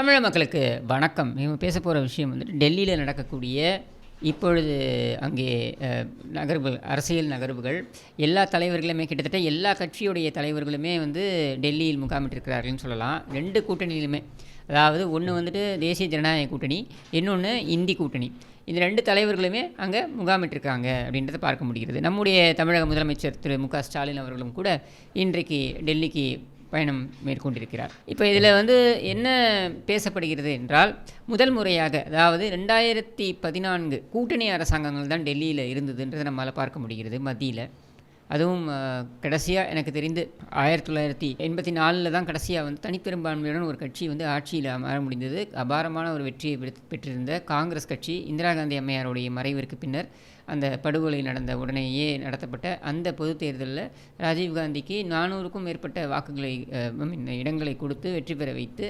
தமிழக மக்களுக்கு வணக்கம். இவங்க பேச போகிற விஷயம் வந்துட்டு டெல்லியில் நடக்கக்கூடிய இப்பொழுது அங்கே நகர்வுகள் நகர்வு அரசியல் நகர்வுகள். எல்லா தலைவர்களுமே கிட்டத்தட்ட எல்லா கட்சியுடைய தலைவர்களுமே வந்து டெல்லியில் முகாமிட்டிருக்கிறார்கள்னு சொல்லலாம். ரெண்டு கூட்டணியிலுமே. அதாவது ஒன்று வந்துட்டு தேசிய ஜனநாயக கூட்டணி இன்னொன்று இந்தி கூட்டணி. இந்த ரெண்டு தலைவர்களுமே அங்கே முகாமிட்டிருக்காங்க அப்படின்றத பார்க்க முடிகிறது. நம்முடைய தமிழக முதலமைச்சர் திரு மு க ஸ்டாலின் அவர்களும் கூட இன்றைக்கு டெல்லிக்கு பயணம் மேற்கொண்டிருக்கிறார். இப்போ இதில் வந்து என்ன பேசப்படுகிறது என்றால் முதல் முறையாக அதாவது ரெண்டாயிரத்தி பதினான்கு கூட்டணி அரசாங்கங்கள் தான் டெல்லியில் இருந்ததுன்றதை நம்மளால் பார்க்க முடிகிறது மத்தியில். அதுவும் கடைசியாக எனக்கு தெரிந்து ஆயிரத்தி தொள்ளாயிரத்தி எண்பத்தி நாலில் தான் கடைசியாக வந்து தனிப்பெரும்பான்மையுடன் ஒரு கட்சி வந்து ஆட்சியில் அமர முடிந்தது. அபாரமான ஒரு வெற்றியை பெற்று- பெற்றிருந்த காங்கிரஸ் கட்சி இந்திரா காந்தி அம்மையாருடைய மறைவிற்கு பின்னர் அந்த படுகொலை நடந்த உடனேயே நடத்தப்பட்ட அந்த பொது தேர்தலில் ராஜீவ்காந்திக்கு நானூறுக்கும் மேற்பட்ட வாக்குகளை இடங்களை கொடுத்து வெற்றி பெற வைத்து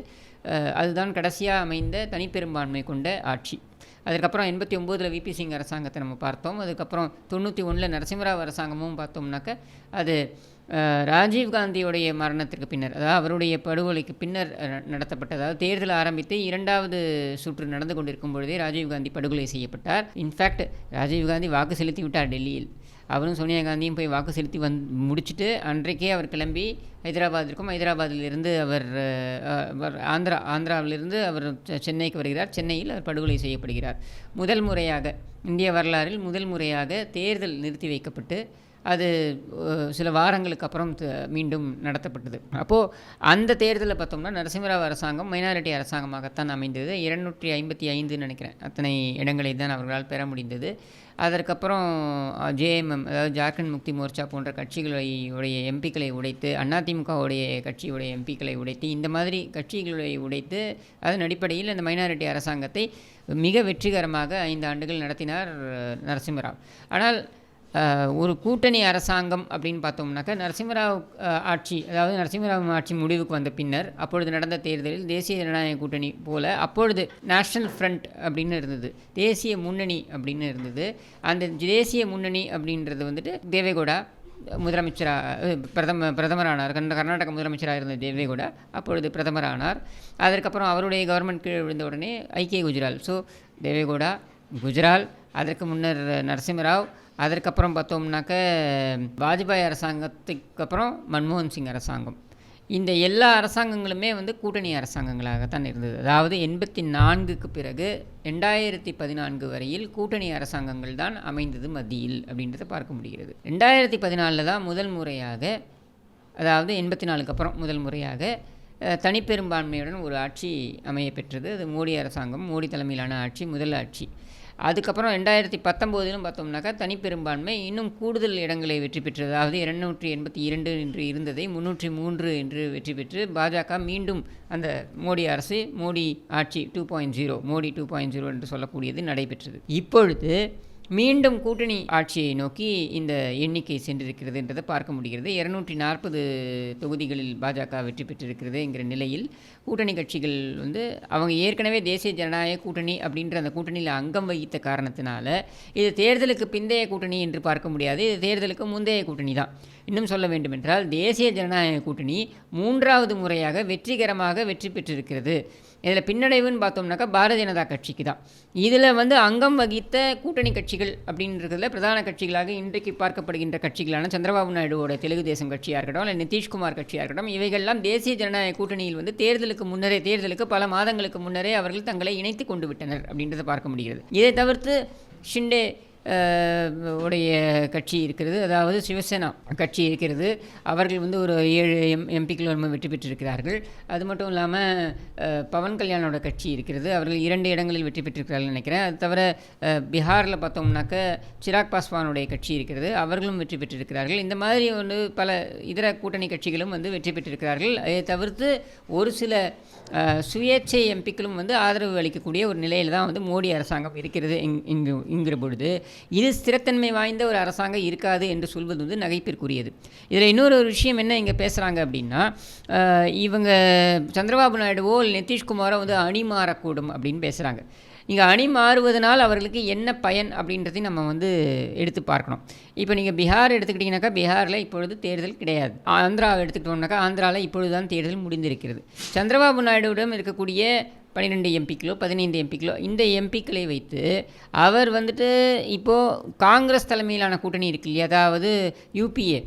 அதுதான் கடைசியாக அமைந்த தனிப்பெரும்பான்மை கொண்ட ஆட்சி. அதுக்கப்புறம் எண்பத்தி ஒம்போதில் விபி சிங் அரசாங்கத்தை நம்ம பார்த்தோம். அதுக்கப்புறம் தொண்ணூற்றி ஒன்றில் நரசிம்மராவ் அரசாங்கமும் பார்த்தோம்னாக்க அது ராஜீவ்காந்தியுடைய மரணத்திற்கு பின்னர் அதாவது அவருடைய படுகொலைக்கு பின்னர் அஹ், நடத்தப்பட்ட அதாவது தேர்தல் ஆரம்பித்து இரண்டாவது சுற்று நடந்து கொண்டிருக்கும் பொழுதே ராஜீவ்காந்தி படுகொலை செய்யப்பட்டார். இன்ஃபேக்ட் ராஜீவ்காந்தி வாக்கு செலுத்தி விட்டார் டெல்லியில். அவரும் சோனியா காந்தியும் போய் வாக்கு செலுத்தி வந் முடிச்சுட்டு அன்றைக்கே அவர் கிளம்பி ஹைதராபாத்திற்கும் ஹைதராபாத்திலிருந்து அவர் அவர் ஆந்திரா ஆந்திராவிலிருந்து அவர் சென்னைக்கு வருகிறார். சென்னையில் அவர் படுகொலை செய்யப்படுகிறார். முதல் முறையாக இந்திய வரலாறில் முதல் முறையாக தேர்தல் நிறுத்தி வைக்கப்பட்டு அது சில வாரங்களுக்கு அப்புறம் மீண்டும் நடத்தப்பட்டது. அப்போது அந்த தேர்தலில் பார்த்தோம்னா நரசிம்மராவ் அரசாங்கம் மைனாரிட்டி அரசாங்கமாகத்தான் அமைந்தது. இருநூற்றி ஐம்பத்தி ஐந்துன்னு நினைக்கிறேன். அத்தனை இடங்களை தான் அவர்களால் பெற முடிந்தது. அதற்கப்புறம் ஜேஎம்எம் அதாவது ஜார்க்கண்ட் முக்தி மோர்ச்சா போன்ற கட்சிகளை உடைய எம்பிக்களை உடைத்து அதிமுகவுடைய கட்சியுடைய எம்பிக்களை உடைத்து இந்த மாதிரி கட்சிகளை உடைத்து அதன் அடிப்படையில் அந்த மைனாரிட்டி அரசாங்கத்தை மிக வெற்றிகரமாக ஐந்து ஆண்டுகள் நடத்தினார் நரசிம்மராவ். ஆனால் ஒரு கூட்டணி அரசாங்கம் அப்படின்னு பார்த்தோம்னாக்கா நரசிம்மராவ் ஆட்சி அதாவது நரசிம்மராவ் ஆட்சி முடிவுக்கு வந்த பின்னர் அப்பொழுது நடந்த தேர்தலில் தேசிய ஜனநாயக கூட்டணி போல அப்பொழுது நேஷனல் ஃப்ரண்ட் அப்படின்னு இருந்தது தேசிய முன்னணி அப்படின்னு இருந்தது. அந்த தேசிய முன்னணி அப்படின்றது வந்துட்டு தேவேகவுடா முதலமைச்சராக பிரதம பிரதமரானார் கர்நா- கர்நாடக முதலமைச்சராக இருந்த தேவேகவுடா அப்பொழுது பிரதமரானார். அதற்கப்புறம் அவருடைய கவர்மெண்ட் கீழ் விழுந்த உடனே ஐக்கிய குஜரால். ஸோ தேவேகவுடா குஜரால் அதற்கு முன்னர் நரசிம்மராவ் அதற்கப்புறம் பார்த்தோம்னாக்க வாஜ்பாய் அரசாங்கத்துக்கு அப்புறம் மன்மோகன் சிங் அரசாங்கம். இந்த எல்லா அரசாங்கங்களுமே வந்து கூட்டணி அரசாங்கங்களாகத்தான் இருந்தது. அதாவது எண்பத்தி நான்குக்கு பிறகு ரெண்டாயிரத்தி பதினான்கு வரையில் கூட்டணி அரசாங்கங்கள் தான் அமைந்தது மத்தியில் அப்படின்றத பார்க்க முடிகிறது. ரெண்டாயிரத்தி பதினாலில் தான் முதல் முறையாக அதாவது எண்பத்தி நாலுக்கு அப்புறம் முதல் முறையாக தனிப்பெரும்பான்மையுடன் ஒரு ஆட்சி அமைய பெற்றது அது மோடி அரசாங்கம் மோடி தலைமையிலான ஆட்சி முதல் ஆட்சி. அதுக்கப்புறம் ரெண்டாயிரத்தி பத்தொம்போதிலும் பார்த்தோம்னாக்கா தனிப்பெரும்பான்மை இன்னும் கூடுதல் இடங்களை வெற்றி பெற்றது. அதாவது இருநூற்றி எண்பத்தி இரண்டு என்று இருந்ததை முன்னூற்றி மூன்று என்று வெற்றி பெற்று பாஜக மீண்டும் அந்த மோடி அரசு மோடி ஆட்சி two point zero Modi two point zero என்று சொல்லக்கூடியது நடைபெற்றது. இப்பொழுது மீண்டும் கூட்டணி ஆட்சியை நோக்கி இந்த எண்ணிக்கை சென்றிருக்கிறது என்றதை பார்க்க முடிகிறது. இருநூற்றி நாற்பது தொகுதிகளில் பாஜக வெற்றி பெற்றிருக்கிறது என்கிற நிலையில் கூட்டணி கட்சிகள் வந்து அவங்க ஏற்கனவே தேசிய ஜனநாயக கூட்டணி அப்படின்ற அந்த கூட்டணியில் அங்கம் வகித்த காரணத்தினால இது தேர்தலுக்கு பிந்தைய கூட்டணி என்று பார்க்க முடியாது. இது தேர்தலுக்கு முந்தைய கூட்டணி தான். இன்னும் சொல்ல வேண்டுமென்றால் தேசிய ஜனநாயக கூட்டணி மூன்றாவது முறையாக வெற்றிகரமாக வெற்றி பெற்றிருக்கிறது. இதில் பின்னடைவுன்னு பார்த்தோம்னாக்கா பாரதிய ஜனதா கட்சிக்கு தான். இதில் வந்து அங்கம் வகித்த கூட்டணி கட்சிகள் அப்படின்றதுல பிரதான கட்சிகளாக இன்றைக்கு பார்க்கப்படுகின்ற கட்சிகளான சந்திரபாபு நாயுடுவோட தெலுங்கு தேசம் கட்சியாக இருக்கட்டும் இல்லை நிதிஷ்குமார் கட்சியாக இருக்கட்டும் இவைகள்லாம் தேசிய ஜனநாயக கூட்டணியில் வந்து தேர்தலுக்கு முன்னரே தேர்தலுக்கு பல மாதங்களுக்கு முன்னரே அவர்கள் தங்களை இணைத்து கொண்டு விட்டனர் அப்படின்றத பார்க்க முடிகிறது. இதை தவிர்த்து ஷிண்டே உடைய கட்சி இருக்கிறது. அதாவது சிவசேனா கட்சி இருக்கிறது. அவர்கள் வந்து ஒரு ஏழு எம் எம்பிக்கள் வரும்போது வெற்றி பெற்றிருக்கிறார்கள். அது மட்டும் இல்லாமல் பவன் கல்யாணோட கட்சி இருக்கிறது. அவர்கள் இரண்டு இடங்களில் வெற்றி பெற்றிருக்கிறார்கள் நினைக்கிறேன். அது தவிர பீகாரில் பார்த்தோம்னாக்க சிராக் பாஸ்வானுடைய கட்சி இருக்கிறது. அவர்களும் வெற்றி பெற்றிருக்கிறார்கள். இந்த மாதிரி வந்து பல இதர கூட்டணி கட்சிகளும் வந்து வெற்றி பெற்றிருக்கிறார்கள். அதை தவிர்த்து ஒரு சில சுயேட்சை எம்பிக்களும் வந்து ஆதரவு அளிக்கக்கூடிய ஒரு நிலையில் தான் வந்து மோடி அரசாங்கம் இருக்கிறது. இங் இங்கு இங்கிற பொழுது. இது ஸ்திரத்தன்மை வாய்ந்த ஒரு அரசாங்கம் இருக்காது என்று சொல்வது வந்து நகைப்பிற்குரியது. இதில் இன்னொரு ஒரு விஷயம் என்ன இங்கே பேசுகிறாங்க அப்படின்னா இவங்க சந்திரபாபு நாயுடுவோ நிதிஷ்குமாரோ வந்து அணி மாறக்கூடும் அப்படின்னு பேசுகிறாங்க இங்கே அணி மாறுவதனால் அவர்களுக்கு என்ன பயன் அப்படின்றதையும் நம்ம வந்து எடுத்து பார்க்கணும். இப்போ நீங்கள் பீகார் எடுத்துக்கிட்டிங்கனாக்கா பீகாரில் இப்பொழுது தேர்தல் கிடையாது. ஆந்திராவை எடுத்துக்கிட்டோம்னாக்கா ஆந்திராவில் இப்பொழுது தான் தேர்தல் முடிந்திருக்கிறது. சந்திரபாபு நாயுடுவிடம் இருக்கக்கூடிய பன்னிரெண்டு எம்பிக்களோ பதினைந்து எம்பிக்களோ இந்த எம்பிக்களை வைத்து அவர் வந்துட்டு இப்போது காங்கிரஸ் தலைமையிலான கூட்டணி இருக்கு இல்லையா? அதாவது யூபிஏ.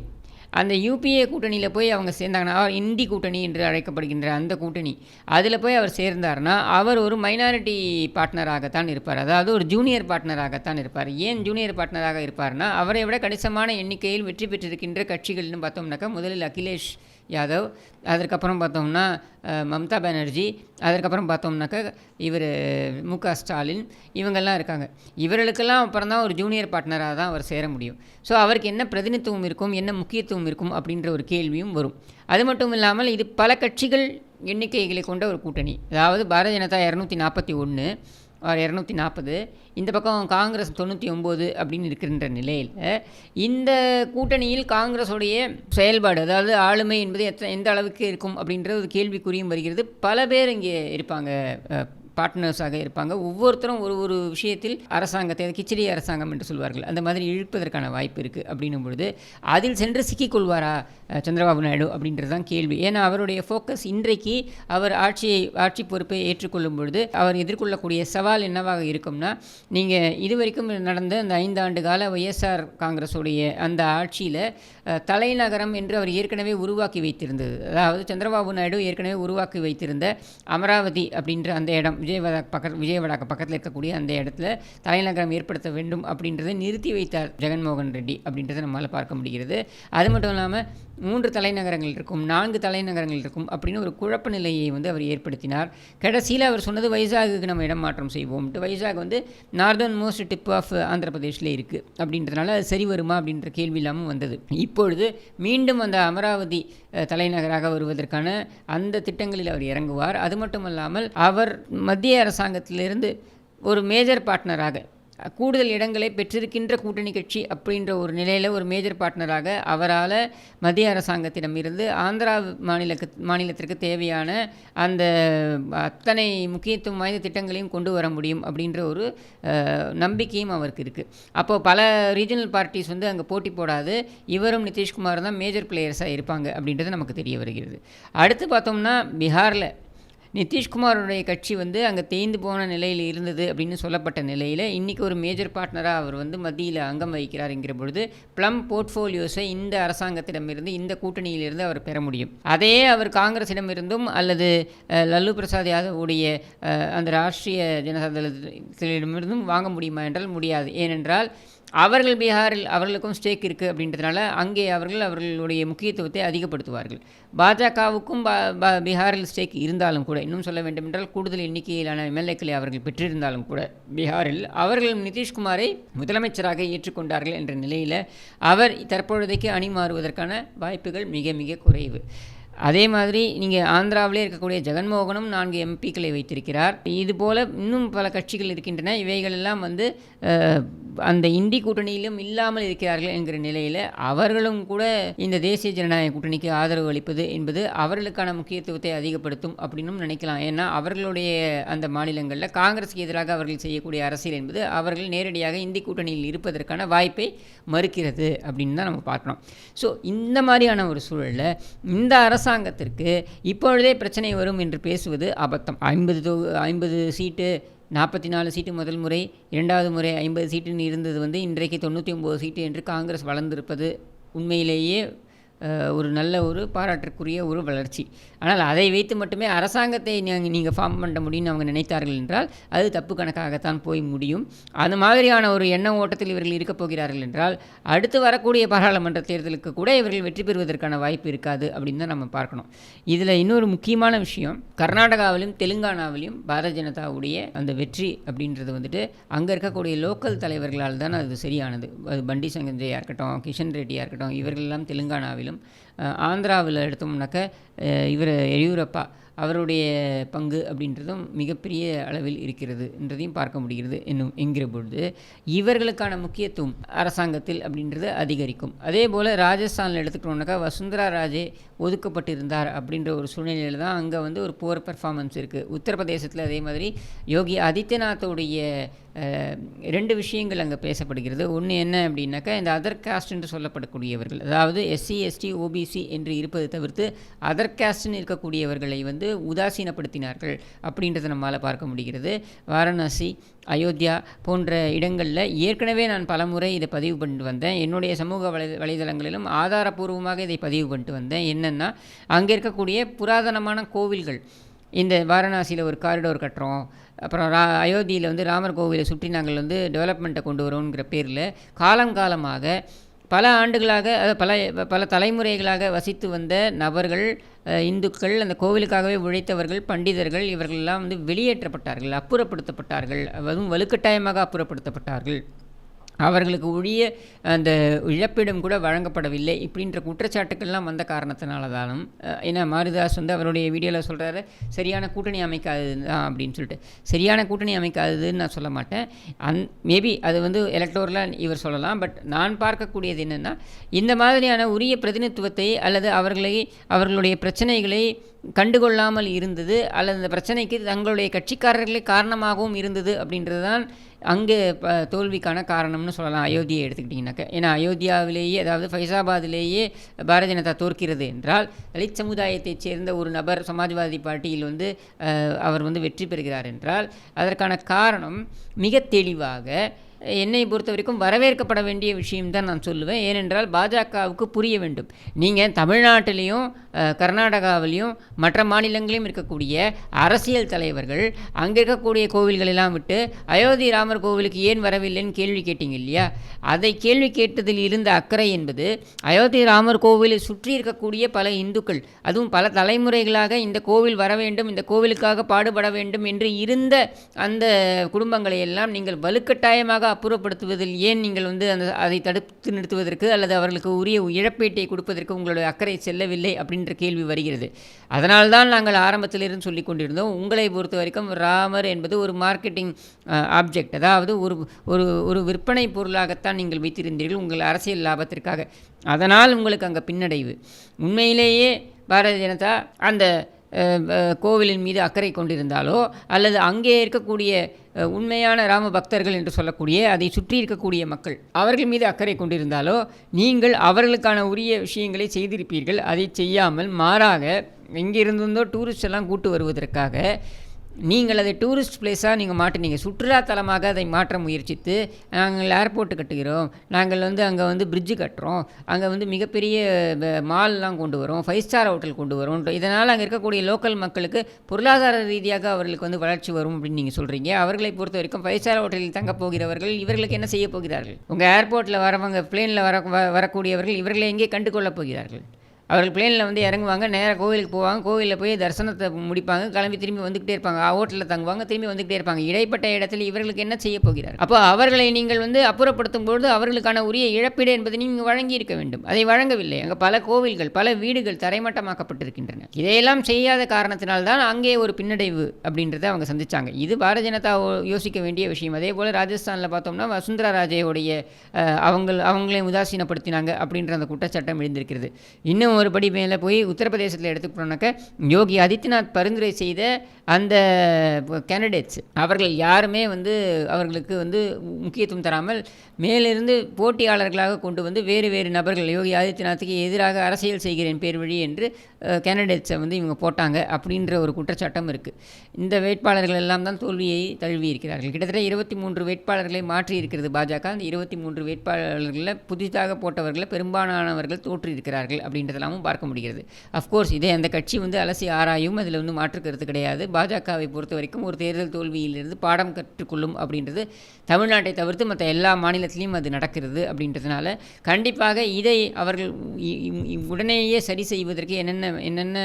அந்த யூபிஏ கூட்டணியில் போய் அவங்க சேர்ந்தாங்கன்னா அவர் இந்தி கூட்டணி என்று அழைக்கப்படுகின்ற அந்த கூட்டணி அதில் போய் அவர் சேர்ந்தார்னா அவர் ஒரு மைனாரிட்டி பார்ட்னராகத்தான் இருப்பார். அதாவது ஒரு ஜூனியர் பார்ட்னராகத்தான் இருப்பார். ஏன் ஜூனியர் பார்ட்னராக இருப்பார்னா அவரை விட கணிசமான எண்ணிக்கையில் வெற்றி பெற்றிருக்கின்ற கட்சிகள்னு பார்த்தோம்னாக்கா முதலில் அகிலேஷ் யாதவ். அதற்கப்புறம் பார்த்தோம்னா மம்தா பானர்ஜி. அதற்கப்புறம் பார்த்தோம்னாக்கா இவர் மு க ஸ்டாலின். இவங்கெல்லாம் இருக்காங்க. இவர்களுக்கெல்லாம் அப்புறம் தான் ஒரு ஜூனியர் பார்ட்னராக தான் அவர் சேர முடியும். ஸோ அவருக்கு என்ன பிரதிநிதித்துவம் இருக்கும் என்ன முக்கியத்துவம் இருக்கும் அப்படின்ற ஒரு கேள்வியும் வரும். அது மட்டும் இல்லாமல் இது பல கட்சிகள் எண்ணிக்கைகளை கொண்ட ஒரு கூட்டணி. அதாவது பாரதிய ஜனதா இரநூத்தி நாற்பத்தி ஒன்று இரநூத்தி நாற்பது. இந்த பக்கம் காங்கிரஸ் தொண்ணூற்றி ஒம்பது அப்படின்னு இருக்கின்ற நிலையில் இந்த கூட்டணியில் காங்கிரஸுடைய செயல்பாடு அதாவது ஆளுமை என்பது எத்த எந்த அளவுக்கு இருக்கும் அப்படின்றது ஒரு கேள்விக்குறியும் வருகிறது. பல பேர் இங்கே இருப்பாங்க பார்ட்னர்ஸாக இருப்பாங்க. ஒவ்வொருத்தரும் ஒரு ஒரு விஷயத்தில் அரசாங்கத்தை அது கிச்சடி அரசாங்கம் என்று சொல்வார்கள். அந்த மாதிரி இழுப்பதற்கான வாய்ப்பு இருக்குது அப்படின்னும் பொழுது அதில் சென்று சிக்கிக்கொள்வாரா சந்திரபாபு நாயுடு? அப்படின்றது தான் கேள்வி. ஏன்னா அவருடைய ஃபோக்கஸ் இன்றைக்கு அவர் ஆட்சியை ஆட்சி பொறுப்பை ஏற்றுக்கொள்ளும் பொழுது அவர் எதிர்கொள்ளக்கூடிய சவால் என்னவாக இருக்கும்னா நீங்கள் இதுவரைக்கும் நடந்த அந்த ஐந்து ஆண்டு கால ஒய்எஸ்ஆர் காங்கிரஸுடைய அந்த ஆட்சியில் தலைநகரம் என்று அவர் ஏற்கனவே உருவாக்கி வைத்திருந்தது. அதாவது சந்திரபாபு நாயுடு ஏற்கனவே உருவாக்கி வைத்திருந்த அமராவதி அப்படின்ற அந்த இடம் விஜயவாடா பக்கத்து விஜயவாடாக்கு பக்கத்தில் இருக்கக்கூடிய அந்த இடத்துல தலைநகரம் ஏற்படுத்த வேண்டும் அப்படின்றத நிறுத்தி வைத்தார் ஜெகன்மோகன் ரெட்டி அப்படின்றத நம்மளால் பார்க்க முடிகிறது. அது மட்டும் இல்லாமல் மூன்று தலைநகரங்கள் இருக்கும் நான்கு தலைநகரங்கள் இருக்கும் அப்படின்னு ஒரு குழப்ப நிலையை வந்து அவர் ஏற்படுத்தினார். கடைசியில் அவர் சொன்னது வைசாகுக்கு நம்ம இடம் மாற்றம் செய்வோம்ட்டு வைசாக் வந்து northern most tip of Andhra பிரதேஷில் இருக்குது அப்படின்றதுனால அது சரி வருமா அப்படின்ற கேள்வி இல்லாமல் வந்தது. இப்பொழுது மீண்டும் அந்த அமராவதி தலைநகராக வருவதற்கான அந்த திட்டங்களில் அவர் இறங்குவார். அது மட்டுமல்லாமல் அவர் மத்திய அரசாங்கத்திலிருந்து ஒரு மேஜர் பார்ட்னராக கூடுதல் இடங்களை பெற்றிருக்கின்ற கூட்டணி கட்சி அப்படின்ற ஒரு நிலையில் ஒரு மேஜர் பார்ட்னராக அவரால் மத்திய அரசாங்கத்திடம் இருந்து ஆந்திரா மாநில மாநிலத்திற்கு தேவையான அந்த அத்தனை முக்கியத்துவம் வாய்ந்த திட்டங்களையும் கொண்டு வர முடியும் அப்படின்ற ஒரு நம்பிக்கையும் அவருக்கு இருக்குது அப்போது பல ரீஜனல் பார்ட்டிஸ் வந்து அங்கே போட்டி போடாது. இவரும் நிதிஷ்குமார் தான் மேஜர் பிளேயர்ஸாக இருப்பாங்க அப்படின்றது நமக்கு தெரிய வருகிறது. அடுத்து பார்த்தோம்னா பீகாரில் நிதிஷ்குமாருடைய கட்சி வந்து அங்கே தேய்ந்து போன நிலையில் இருந்தது அப்படின்னு சொல்லப்பட்ட நிலையில் இன்றைக்கி ஒரு மேஜர் பார்ட்னராக அவர் வந்து மத்தியில் அங்கம் வகிக்கிறார் என்கிற பொழுது ப்ளம் போர்ட்ஃபோலியோஸை இந்த அரசாங்கத்திடமிருந்து இந்த கூட்டணியிலிருந்து அவர் பெற முடியும். அதே அவர் காங்கிரஸிடமிருந்தும் அல்லது லல்லு பிரசாத் யாதவுடைய அந்த ராஷ்ட்ரிய ஜனதா தளத்திடமிருந்தும் வாங்க முடியுமா என்றால் முடியாது. ஏனென்றால் அவர்கள் பீகாரில் அவர்களுக்கும் ஸ்டேக் இருக்குது அப்படின்றதுனால அங்கே அவர்கள் அவர்களுடைய முக்கியத்துவத்தை அதிகப்படுத்துவார்கள். பாஜகவுக்கும் பா பா பீகாரில் ஸ்டேக் இருந்தாலும் கூட இன்னும் சொல்ல வேண்டும் என்றால் கூடுதல் எண்ணிக்கையிலான எம்எல்ஏக்களை அவர்கள் பெற்றிருந்தாலும் கூட பீகாரில் அவர்கள் நிதிஷ்குமாரை முதலமைச்சராக ஏற்றுக்கொண்டார்கள் என்ற நிலையில் அவர் தற்பொழுதைக்கு அணி மாறுவதற்கான வாய்ப்புகள் மிக மிக குறைவு. அதே மாதிரி நீங்கள் ஆந்திராவிலே இருக்கக்கூடிய ஜெகன்மோகனும் நான்கு எம்பிக்களை வைத்திருக்கிறார். இதுபோல் இன்னும் பல கட்சிகள் இருக்கின்றன. இவைகள் எல்லாம் வந்து அந்த இந்தி கூட்டணியிலும் இல்லாமல் இருக்கிறார்கள் என்கிற நிலையில் அவர்களும் கூட இந்த தேசிய ஜனநாயக கூட்டணிக்கு ஆதரவு அளிப்பது என்பது அவர்களுக்கான முக்கியத்துவத்தை அதிகப்படுத்தும் அப்படின்னும் நினைக்கலாம். ஏன்னா அவர்களுடைய அந்த மாநிலங்களில் காங்கிரஸுக்கு எதிராக அவர்கள் செய்யக்கூடிய அரசியல் என்பது அவர்கள் நேரடியாக இந்தி கூட்டணியில் இருப்பதற்கான வாய்ப்பை மறுக்கிறது அப்படின்னு தான் நம்ம பார்க்கணும் ஸோ இந்த மாதிரியான ஒரு சூழலில் இந்த அரசு அரசாங்கத்திற்கு இப்பொழுதே பிரச்சனை வரும் என்று பேசுவது அபத்தம். ஐம்பது தொ ஐம்பது சீட்டு நாற்பத்தி நாலு சீட்டு முதல் முறை இரண்டாவது முறை ஐம்பது சீட்டுன்னு இருந்தது வந்து இன்றைக்கு தொண்ணூற்றி ஒம்பது சீட்டு என்று காங்கிரஸ் வளர்ந்திருப்பது உண்மையிலேயே ஒரு நல்ல ஒரு பாராட்டுக்குரிய ஒரு வளர்ச்சி. ஆனால் அதை வைத்து மட்டுமே அரசாங்கத்தை நீங்கள் நீங்கள் ஃபார்ம் பண்ண முடியும்னு அவங்க நினைத்தார்கள் என்றால் அது தப்பு கணக்காகத்தான் போய் முடியும். அது மாதிரியான ஒரு எண்ண ஓட்டத்தில் இவர்கள் இருக்கப் போகிறார்கள் என்றால் அடுத்து வரக்கூடிய பாராளுமன்ற தேர்தலுக்கு கூட இவர்கள் வெற்றி பெறுவதற்கான வாய்ப்பு இருக்காது அப்படின்னு தான் நம்ம பார்க்கணும். இதில் இன்னொரு முக்கியமான விஷயம் கர்நாடகாவிலும் தெலுங்கானாவிலும் பாரதிய ஜனதாவுடைய அந்த வெற்றி அப்படின்றது வந்துட்டு அங்கே இருக்கக்கூடிய லோக்கல் தலைவர்களால் தான் அது சரியானது. அது பண்டி சங்கஞ்சையாக இருக்கட்டும் கிஷன் ரெட்டியாக இருக்கட்டும் இவர்களெல்லாம் தெலுங்கானாவிலும் அஹ், ஆந்திராவில் எடுத்தோம்னாக்க இவர் எடியூரப்பா அவருடைய பங்கு அப்படின்றதும் மிகப்பெரிய அளவில் இருக்கிறது என்றதையும் பார்க்க முடிகிறது என்னும் என்கிற பொழுது. இவர்களுக்கான முக்கியத்துவம் அரசாங்கத்தில் அப்படின்றது அதிகரிக்கும். அதே போல் ராஜஸ்தானில் எடுத்துக்கிட்டோம்னாக்கா வசுந்தரா ராஜே ஒதுக்கப்பட்டிருந்தார் அப்படின்ற ஒரு சூழ்நிலையில் தான் அங்கே வந்து ஒரு புவர் பெர்ஃபார்மன்ஸ் இருக்குது உத்தரப்பிரதேசத்தில் அதே மாதிரி யோகி ஆதித்யநாத்தோடைய ரெண்டு விஷயங்கள் அங்கே பேசப்படுகிறது. ஒன்று என்ன அப்படின்னாக்கா இந்த அதர் காஸ்ட் என்று சொல்லப்படக்கூடியவர்கள் அதாவது எஸ்சி எஸ்டி ஓபிசி என்று இருப்பதை தவிர்த்து அதர் காஸ்ட்னு இருக்கக்கூடியவர்களை வந்து உதாசீனப்படுத்தினார்கள் அப்படின்றத நம்மால் பார்க்க முடிகிறது. வாரணாசி அயோத்தியா போன்ற இடங்களில் ஏற்கனவே நான் பலமுறை இதை பதிவு பண்ணிட்டு வந்தேன். என்னுடைய சமூக வலை வலைதளங்களிலும் ஆதாரபூர்வமாக இதை பதிவு பண்ணிட்டு வந்தேன். என்னென்னா அங்கே இருக்கக்கூடிய புராதனமான கோவில்கள் இந்த வாரணாசியில் ஒரு காரிடோர் கட்டுறோம் அப்புறம் ரா அயோத்தியில் வந்து ராமர் கோவிலை சுற்றி நாங்கள் வந்து டெவலப்மெண்ட்டை கொண்டு வரோங்கிற பேரில் காலம் காலமாக பல ஆண்டுகளாக அதாவது பல பல தலைமுறைகளாக வசித்து வந்த நபர்கள் இந்துக்கள் அந்த கோவிலுக்காகவே உழைத்தவர்கள் பண்டிதர்கள் இவர்களெல்லாம் வந்து வெளியேற்றப்பட்டார்கள் அப்புறப்படுத்தப்பட்டார்கள் அதுவும் வலுக்கட்டாயமாக அப்புறப்படுத்தப்பட்டார்கள். அவர்களுக்கு உரிய அந்த இழப்பீடும் கூட வழங்கப்படவில்லை. இப்படின்ற குற்றச்சாட்டுக்கள்லாம் வந்த காரணத்தினால தானும் ஏன்னா மாரிதாஸ் வந்து அவருடைய வீடியோவில் சொல்கிறாரு சரியான கூட்டணி அமைக்காது தான் அப்படின்னு சொல்லிட்டு. சரியான கூட்டணி அமைக்காதுன்னு நான் சொல்ல மாட்டேன். அந் மேபி அது வந்து எலக்டோரலாக இவர் சொல்லலாம் பட் நான் பார்க்கக்கூடியது என்னென்னா இந்த மாதிரியான உரிய பிரதிநிதித்துவத்தை அல்லது அவர்களை அவர்களுடைய பிரச்சனைகளை கண்டுகொள்ளாமல் இருந்தது அல்லது அந்த பிரச்சனைக்கு தங்களுடைய கட்சிக்காரர்களே காரணமாகவும் இருந்தது அப்படின்றது தான் அங்கே தோல்விக்கான காரணம்னு சொல்லலாம். அயோத்தியை எடுத்துக்கிட்டிங்கனாக்கா ஏன்னா அயோத்தியாவிலேயே அதாவது ஃபைசாபாதிலேயே பாரதிய ஜனதா தோற்கிறது என்றால் தலித் சமுதாயத்தைச் சேர்ந்த ஒரு நபர் சமாஜ்வாதி பார்ட்டியில் வந்து அவர் வந்து வெற்றி பெறுகிறார் என்றால் அதற்கான காரணம் மிக தெளிவாக என்னை பொறுத்த வரைக்கும் வரவேற்கப்பட வேண்டிய விஷயம்தான் நான் சொல்லுவேன். ஏனென்றால் பாஜகவுக்கு புரிய வேண்டும். நீங்கள் தமிழ்நாட்டிலையும் கர்நாடகாவிலையும் மற்ற மாநிலங்களிலும் இருக்கக்கூடிய அரசியல் தலைவர்கள் அங்கே இருக்கக்கூடிய கோவில்களெல்லாம் விட்டு அயோத்தி ராமர் கோவிலுக்கு ஏன் வரவில்லைன்னு கேள்வி கேட்டீங்க இல்லையா? அதை கேள்வி கேட்டதில் இருந்த அக்கறை என்பது அயோத்தி ராமர் கோவிலை சுற்றி இருக்கக்கூடிய பல இந்துக்கள் அதுவும் பல தலைமுறைகளாக இந்த கோவில் வர வேண்டும் இந்த கோவிலுக்காக பாடுபட வேண்டும் என்று இருந்த அந்த குடும்பங்களை எல்லாம் நீங்கள் வலுக்கட்டாயமாக அப்புறப்படுத்துவதில் ஏன் நீங்கள் வந்து அந்த அதை தடுத்து நிறுத்துவதற்கு அல்லது அவர்களுக்கு உரிய இழப்பீட்டை கொடுப்பதற்கு உங்களுடைய அக்கறை செல்லவில்லை அப்படின்ற கேள்வி வருகிறது. அதனால்தான் நாங்கள் ஆரம்பத்திலிருந்து சொல்லிக் கொண்டிருந்தோம். உங்களை பொறுத்த வரைக்கும் ராமர் என்பது ஒரு மார்க்கெட்டிங் ஆப்ஜெக்ட் அதாவது ஒரு ஒரு ஒரு விற்பனை பொருளாகத்தான் நீங்கள் வைத்திருந்தீர்கள் உங்கள் அரசியல் லாபத்திற்காக. அதனால் உங்களுக்கு அங்கே பின்னடைவு. உண்மையிலேயே பாரதிய ஜனதா அந்த கோவிலின் மீது அக்கறை கொண்டிருந்தாலோ அல்லது அங்கே இருக்கக்கூடிய உண்மையான ராம பக்தர்கள் என்று சொல்லக்கூடிய அதை சுற்றி இருக்கக்கூடிய மக்கள் அவர்கள் மீது அக்கறை கொண்டிருந்தாலோ நீங்கள் அவர்களுக்கான உரிய விஷயங்களை செய்திருப்பீர்கள். அதை செய்யாமல் மாறாக எங்கிருந்தோ டூரிஸ்ட் எல்லாம் கூட்டு வருவதற்காக நீங்கள் அதை டூரிஸ்ட் பிளேஸாக நீங்கள் மாட்டினீங்க. சுற்றுலாத்தலமாக அதை மாற்ற முயற்சித்து நாங்கள் ஏர்போர்ட்டு கட்டுகிறோம். நாங்கள் வந்து அங்கே வந்து பிரிட்ஜு கட்டுறோம். அங்கே வந்து மிகப்பெரிய மால்லாம் கொண்டு வரோம். ஃபைவ் ஸ்டார் ஹோட்டல் கொண்டு வரோம். இதனால் அங்கே இருக்கக்கூடிய லோக்கல் மக்களுக்கு பொருளாதார ரீதியாக அவர்களுக்கு வந்து வளர்ச்சி வரும் அப்படின்னு நீங்கள் சொல்கிறீங்க அவர்களை பொறுத்த வரைக்கும் ஃபைவ் ஸ்டார் ஹோட்டலில் தங்க போகிறவர்கள் இவர்களுக்கு என்ன செய்ய போகிறார்கள்? உங்கள் ஏர்போர்ட்டில் வரவங்க பிளேனில் வர வ- வரக்கூடியவர்கள் இவர்களை எங்கே கண்டுகொள்ளப் போகிறார்கள்? அவர்கள் பிளேனில் வந்து இறங்குவாங்க நேராக கோவிலுக்கு போவாங்க கோவிலில் போய் தரிசனத்தை முடிப்பாங்க கிளம்பி திரும்பி வந்துக்கிட்டே இருப்பாங்க ஹோட்டலில் தங்குவாங்க திரும்பி வந்துக்கிட்டே இருப்பாங்க. இடைப்பட்ட இடத்தில் இவர்களுக்கு என்ன செய்ய போகிறார் அப்போ அவர்களை நீங்கள் வந்து அப்புறப்படுத்தும் பொழுது அவர்களுக்கான உரிய இழப்பீடு என்பதை நீங்கள் வழங்கி இருக்க வேண்டும். அதை வழங்கவில்லை. அங்கே பல கோவில்கள் பல வீடுகள் தரைமட்டமாக்கப்பட்டிருக்கின்றன. இதையெல்லாம் செய்யாத காரணத்தினால்தான் அங்கே ஒரு பின்னடைவு அப்படின்றத அவங்க சந்தித்தாங்க இது பாரதிய ஜனதா ஓ- யோசிக்க வேண்டிய விஷயம். அதே போல் ராஜஸ்தானில் பார்த்தோம்னா வசுந்தரா ராஜேவுடைய அவங்க அவங்களையும் உதாசீனப்படுத்தினாங்க அப்படின்ற அந்த குற்றச்சாட்டம் எழுந்திருக்கிறது. இன்னும் ஒரு படி மேலே போய் உத்தரப்பிரதேசத்தில் எடுத்துக்கிட்டோம்னாக்க யோகி ஆதித்யநாத் பரிந்துரை செய்த அந்த கேண்டிடேட்ஸ் அவர்கள் யாருமே வந்து அவர்களுக்கு வந்து முக்கியத்துவம் தராமல் மேலிருந்து போட்டியாளர்களாக கொண்டு வந்து வேறு வேறு நபர்கள் யோகி ஆதித்யநாத்துக்கு எதிராக அரசியல் செய்கிறேன் பேர் வழி என்று கேண்டிடேட்ஸை வந்து இவங்க போட்டாங்க அப்படின்ற ஒரு குற்றச்சாட்டம் இருக்குது இந்த வேட்பாளர்கள் எல்லாம் தான் தோல்வியை தழுவி இருக்கிறார்கள். கிட்டத்தட்ட இருபத்தி மூன்று வேட்பாளர்களை மாற்றி இருக்கிறது பாஜக. அந்த இருபத்தி மூன்று வேட்பாளர்களில் புதிதாக போட்டவர்களில் பெரும்பாலானவர்கள் தோற்றிருக்கிறார்கள் அப்படின்றதெல்லாமும் பார்க்க முடிகிறது. அஃப்கோர்ஸ் இதே அந்த கட்சி வந்து அலசி ஆராயும் அதில் வந்து மாற்று கருத்து கிடையாது. பாஜகவை பொறுத்த வரைக்கும் ஒரு தேர்தல் தோல்வியிலிருந்து பாடம் கற்றுக்கொள்ளும் அப்படின்றது தமிழ்நாட்டை தவிர்த்து மற்ற எல்லா மாநிலத்திலையும் அது நடக்கிறது அப்படின்றதுனால கண்டிப்பாக இதை அவர்கள் உடனேயே சரி செய்வதற்கு என்னென்ன என்னென்ன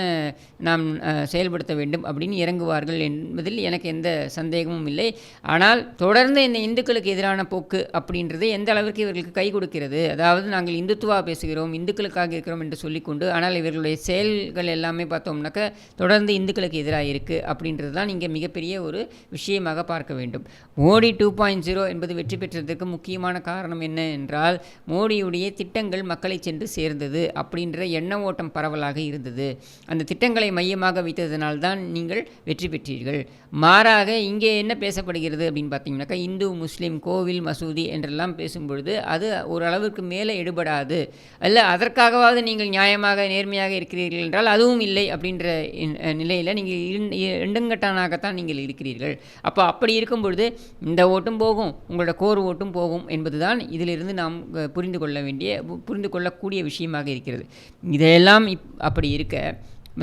நாம் செயல்படுத்த வேண்டும் அப்படின்னு இறங்குவார்கள் என்பதில் எனக்கு எந்த சந்தேகமும் இல்லை. ஆனால் தொடர்ந்து இந்த இந்துக்களுக்கு எதிரான போக்கு அப்படின்றது எந்த அளவிற்கு இவர்களுக்கு கை கொடுக்கிறது? அதாவது நாங்கள் இந்துத்துவா பேசுகிறோம் இந்துக்களுக்காக இருக்கிறோம் என்று சொல்லிக் உண்டு. ஆனால் இவர்களுடைய செயல்கள் எல்லாமே பார்த்தோம்னாக்க தொடர்ந்து இந்துக்களுக்கு எதிராக இருக்குது அப்படின்றது தான் இங்கே மிகப்பெரிய ஒரு விஷயமாக பார்க்க வேண்டும். மோடி டூ பாயிண்ட் ஜீரோ என்பது வெற்றி பெற்றதற்கு முக்கியமான காரணம் என்ன என்றால் மோடியுடைய திட்டங்கள் மக்களை சென்று சேர்ந்தது அப்படின்ற எண்ண ஓட்டம் பரவலாக இருந்தது. அந்த திட்டங்களை மையமாக வைத்ததனால்தான் நீங்கள் வெற்றி பெற்றீர்கள். மாறாக இங்கே என்ன பேசப்படுகிறது அப்படின்னு பார்த்தீங்கன்னாக்கா இந்து முஸ்லீம் கோவில் மசூதி என்றெல்லாம் பேசும்பொழுது அது ஓரளவுக்கு மேலே எடுபடாது. அல்ல அதற்காகவாவது நீங்கள் நியாயம் நியாயமாக நேர்மையாக இருக்கிறீர்கள் என்றால் அதுவும் இல்லை அப்படின்ற நிலையில் நீங்கள் இரண்டுங்கட்டானாகத்தான் நீங்கள் இருக்கிறீர்கள். அப்போ அப்படி இருக்கும் பொழுது இந்த ஓட்டும் போகும் உங்களோட கோர் ஓட்டும் போகும் என்பதுதான் இதிலிருந்து நாம் புரிந்து கொள்ள வேண்டிய புரிந்து கொள்ளக்கூடிய விஷயமாக இருக்கிறது. இதையெல்லாம் இப் அப்படி இருக்க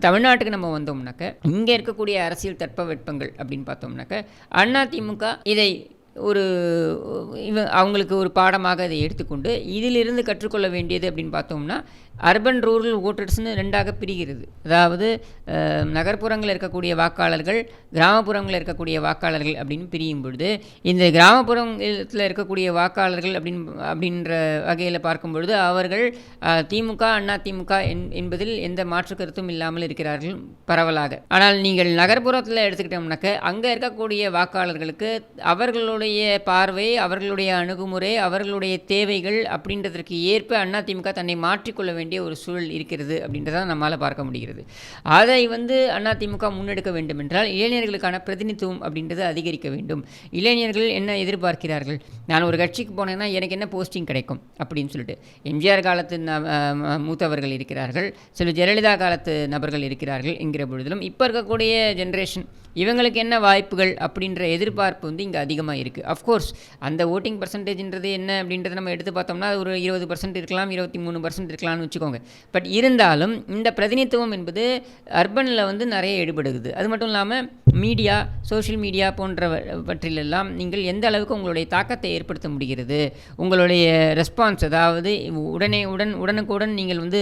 தமிழ்நாட்டுக்கு நம்ம வந்தோம்னாக்க இங்கே இருக்கக்கூடிய அரசியல் தட்பவெட்பங்கள் அப்படின்னு பார்த்தோம்னாக்க அதிமுக இதை ஒரு இவ அவங்களுக்கு ஒரு பாடமாக அதை எடுத்துக்கொண்டு இதிலிருந்து கற்றுக்கொள்ள வேண்டியது அப்படின்னு பார்த்தோம்னா அர்பன் ரூரல் ஓட்டர்ஸ்னு ரெண்டாக பிரிகிறது. அதாவது நகர்ப்புறங்களில் இருக்கக்கூடிய வாக்காளர்கள் கிராமப்புறங்களில் இருக்கக்கூடிய வாக்காளர்கள் அப்படின்னு பிரியும் பொழுது இந்த கிராமப்புறத்தில் இருக்கக்கூடிய வாக்காளர்கள் அப்படின் அப்படின்ற வகையில் பார்க்கும் பொழுது அவர்கள் திமுக அண்ணா திமுக என்- என்பதில் எந்த மாற்று கருத்தும் இல்லாமல் இருக்கிறார்கள் பரவலாக. ஆனால் நீங்கள் நகர்ப்புறத்தில் எடுத்துக்கிட்டோம்னாக்க அங்கே இருக்கக்கூடிய வாக்காளர்களுக்கு அவர்களுடைய பார்வை அவர்களுடைய அணுகுமுறை அவர்களுடைய தேவைகள் அப்படின்றதற்கு ஏற்ப அதிமுக தன்னை மாற்றிக்கொள்ள வேண்டிய ஒரு சூழல் இருக்கிறது அப்படின்றத நம்மால் பார்க்க முடிகிறது. அதை வந்து அதிமுக முன்னெடுக்க வேண்டும் என்றால் இளைஞர்களுக்கான பிரதிநிதித்துவம் அப்படின்றது அதிகரிக்க வேண்டும். இளைஞர்கள் என்ன எதிர்பார்க்கிறார்கள்? நான் ஒரு கட்சிக்கு போனேன்னா எனக்கு என்ன போஸ்டிங் கிடைக்கும்? அப்படின்னு சொல்லிட்டு. எம்ஜிஆர் காலத்து மூத்தவர்கள் இருக்கிறார்கள். சில ஜெயலலிதா காலத்து நபர்கள் இருக்கிறார்கள் என்கிற பொழுதிலும் இப்போ இருக்கக்கூடிய ஜென்ரேஷன் இவங்களுக்கு என்ன வாய்ப்புகள் அப்படின்ற எதிர்பார்ப்பு வந்து இங்கே அதிகமாக இருக்குது அஃப்கோர்ஸ் அந்த ஓட்டிங் பர்சன்டேஜ்ன்றது என்ன அப்படின்றத நம்ம எடுத்து பார்த்தோம்னா அது ஒரு இருபது பர்சன்ட் இருக்கலாம் இருபத்தி மூணு பர்சன்ட் இருக்கலாம்னு வச்சுக்கோங்க. பட் இருந்தாலும் இந்த பிரதிநிதித்துவம் என்பது அர்பனில் வந்து நிறைய ஈடுபடுகிறது அது மட்டும் இல்லாமல் மீடியா சோஷியல் மீடியா போன்றவற்றிலெல்லாம் நீங்கள் எந்த அளவுக்கு உங்களுடைய தாக்கத்தை ஏற்படுத்த முடிகிறது? உங்களுடைய ரெஸ்பான்ஸ் அதாவது உடனே உடன் உடனுக்குடன் நீங்கள் வந்து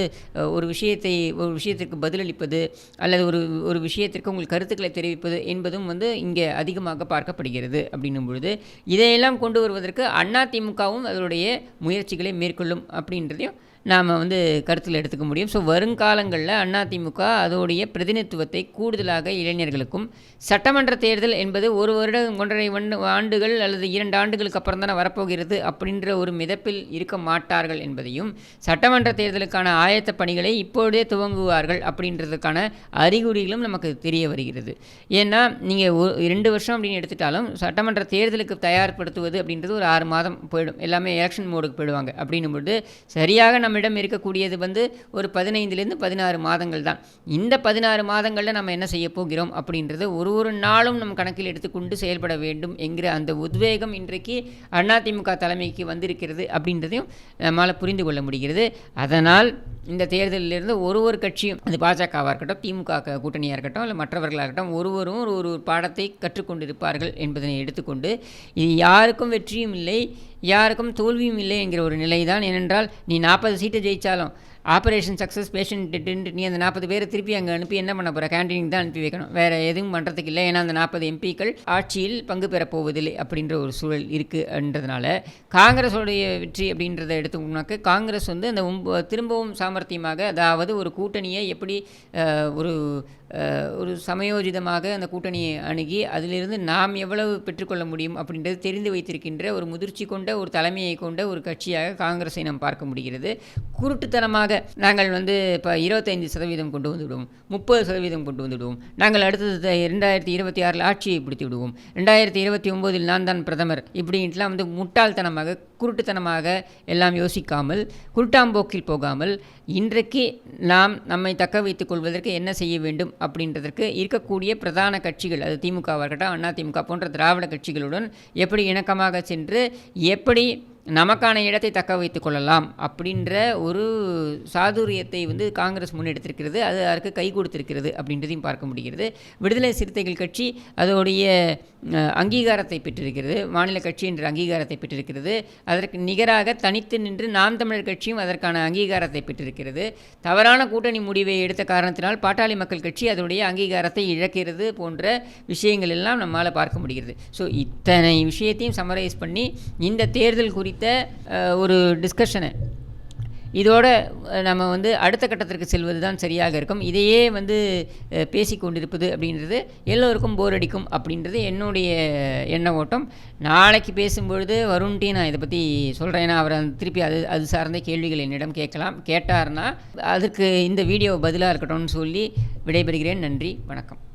ஒரு விஷயத்தை ஒரு விஷயத்திற்கு பதிலளிப்பது அல்லது ஒரு ஒரு விஷயத்திற்கு உங்கள் கருத்துக்களை தெரிவிப்பது என்பதும் வந்து இங்கே அதிகமாக பார்க்கப்படுகிறது அப்படின்னும் பொழுது இதையெல்லாம் கொண்டு வருவதற்கு அதிமுகவும் அதனுடைய முயற்சிகளை மேற்கொள்ளும் அப்படின்றதையும் நாம் வந்து கருத்தில் எடுத்துக்க முடியும். ஸோ வருங்காலங்களில் அதிமுக அதோடைய பிரதிநிதித்துவத்தை கூடுதலாக இளைஞர்களுக்கும் சட்டமன்ற தேர்தல் என்பது ஒரு வருடம் ஒன்றரை ஆண்டுகள் அல்லது இரண்டு ஆண்டுகளுக்கு அப்புறம் தானே வரப்போகிறது அப்படின்ற ஒரு மிதப்பில் இருக்க மாட்டார்கள் என்பதையும் சட்டமன்ற தேர்தலுக்கான ஆயத்த பணிகளை இப்பொழுதே துவங்குவார்கள் அப்படின்றதுக்கான அறிகுறிகளும் நமக்கு தெரிய வருகிறது. ஏன்னா நீங்கள் ரெண்டு வருஷம் அப்படின்னு எடுத்துட்டாலும் சட்டமன்ற தேர்தலுக்கு தயார்படுத்துவது அப்படின்றது ஒரு ஆறு மாதம் போயிடும். எல்லாமே எலெக்ஷன் மோடுக்கு போயிடுவாங்க அப்படின்னும் பொழுது சரியாக நம்மிடம் இருக்கக்கூடியது வந்து ஒரு பதினைந்துலேருந்து பதினாறு மாதங்கள் தான் இந்த பதினாறு மாதங்களில் நம்ம என்ன செய்ய போகிறோம் அப்படின்றது ஒரு ஒரு நாளும் நம் கணக்கில் எடுத்துக்கொண்டு செயல்பட வேண்டும் என்கிற அந்த உத்வேகம் இன்றைக்கு அதிமுக தலைமைக்கு வந்திருக்கிறது அப்படின்றதையும் நம்மால் புரிந்து கொள்ள முடிகிறது. அதனால் இந்த தேர்தலிலிருந்து ஒரு ஒரு கட்சியும் அது பாஜகவாக இருக்கட்டும் திமுக கூட்டணியாக இருக்கட்டும் இல்லை மற்றவர்களாக இருக்கட்டும் ஒருவரும் ஒரு ஒரு பாடத்தை கற்றுக்கொண்டிருப்பார்கள் என்பதனை எடுத்துக்கொண்டு இது யாருக்கும் வெற்றியும் இல்லை. யாருக்கும் தோல்வியும் இல்லை என்கிற ஒரு நிலை தான் ஏனென்றால் நீ நாற்பது சீட்டை ஜெயித்தாலும் ஆப்ரேஷன் சக்ஸஸ் பேஷண்ட் நீ அந்த நாற்பது பேரை திருப்பி அங்கே அனுப்பி என்ன பண்ண போகிற கேண்டீனுக்கு தான் அனுப்பி வைக்கணும். வேறு எதுவும் பண்ணுறதுக்கு இல்லை. ஏன்னா அந்த நாற்பது எம்பிக்கள் ஆட்சியில் பங்கு பெறப் போவதில்லை அப்படின்ற ஒரு சூழல் இருக்குன்றதுனால காங்கிரஸோடைய வெற்றி அப்படின்றத எடுத்துக்கணும்னாக்க காங்கிரஸ் வந்து அந்த ஒம்ப- திரும்பவும் சாமர்த்தியமாக அதாவது ஒரு கூட்டணியை எப்படி ஒரு ஒரு சமயோஜிதமாக அந்த கூட்டணியை அணுகி அதிலிருந்து நாம் எவ்வளவு பெற்றுக்கொள்ள முடியும் அப்படின்றது தெரிந்து வைத்திருக்கின்ற ஒரு முதிர்ச்சி கொண்ட ஒரு தலைமையை கொண்ட ஒரு கட்சியாக காங்கிரஸை நாம் பார்க்க முடிகிறது. குருட்டுத்தனமாக நாங்கள் வந்து இப்போ இருபத்தைந்து சதவீதம் கொண்டு வந்துவிடுவோம் முப்பது சதவீதம் கொண்டு வந்துவிடுவோம் நாங்கள் அடுத்தது ரெண்டாயிரத்தி இருபத்தி ஆறில் ஆட்சியை பிடித்து விடுவோம். ரெண்டாயிரத்தி இருபத்தி ஒம்போதில் நான் தான் பிரதமர் இப்படின்ட்டுலாம் வந்து முட்டாள்தனமாக குருட்டுத்தனமாக எல்லாம் யோசிக்காமல் குருட்டாம்போக்கில் போகாமல் இன்றைக்கு நாம் நம்மை தக்க வைத்துக் கொள்வதற்கு என்ன செய்ய வேண்டும் அப்படின்றதற்கு இருக்கக்கூடிய பிரதான கட்சிகள் அது திமுகவாக இருக்கட்டும் அதிமுக போன்ற திராவிட கட்சிகளுடன் எப்படி இணக்கமாக சென்று எப்படி நமக்கான இடத்தை தக்க வைத்துக் கொள்ளலாம் அப்படின்ற ஒரு சாதுரியத்தை வந்து காங்கிரஸ் முன்னெடுத்திருக்கிறது அது அதற்கு கை கொடுத்திருக்கிறது அப்படின்றதையும் பார்க்க முடிகிறது. விடுதலை சிறுத்தைகள் கட்சி அதோடைய அங்கீகாரத்தை பெற்றிருக்கிறது. மாநில கட்சி என்ற அங்கீகாரத்தை பெற்றிருக்கிறது. அதற்கு நிகராக தனித்து நின்று நாம் தமிழர் கட்சியும் அதற்கான அங்கீகாரத்தை பெற்றிருக்கிறது. தவறான கூட்டணி முடிவை எடுத்த காரணத்தினால் பாட்டாளி மக்கள் கட்சி அதனுடைய அங்கீகாரத்தை இழக்கிறது போன்ற விஷயங்கள் எல்லாம் நம்மால் பார்க்க முடிகிறது. ஸோ இத்தனை விஷயத்தையும் சமரைஸ் பண்ணி இந்த தேர்தல் குறித்த ஒரு டிஸ்கஷனை இதோட நம்ம வந்து அடுத்த கட்டத்திற்கு செல்வது தான் சரியாக இருக்கும். இதையே வந்து பேசிக்கொண்டிருப்பது கொண்டிருப்பது அப்படின்றது எல்லோருக்கும் போர் அடிக்கும் அப்படின்றது என்னுடைய எண்ண ஓட்டம். நாளைக்கு பேசும்பொழுது வருண்டி நான் இதை பற்றி சொல்கிறேன் ஏன்னா அவர் திருப்பி அது அது சார்ந்த கேள்விகள் என்னிடம் கேட்கலாம். கேட்டார்னா அதற்கு இந்த வீடியோ பதிலாக இருக்கட்டும்னு சொல்லி விடைபெறுகிறேன். நன்றி. வணக்கம்.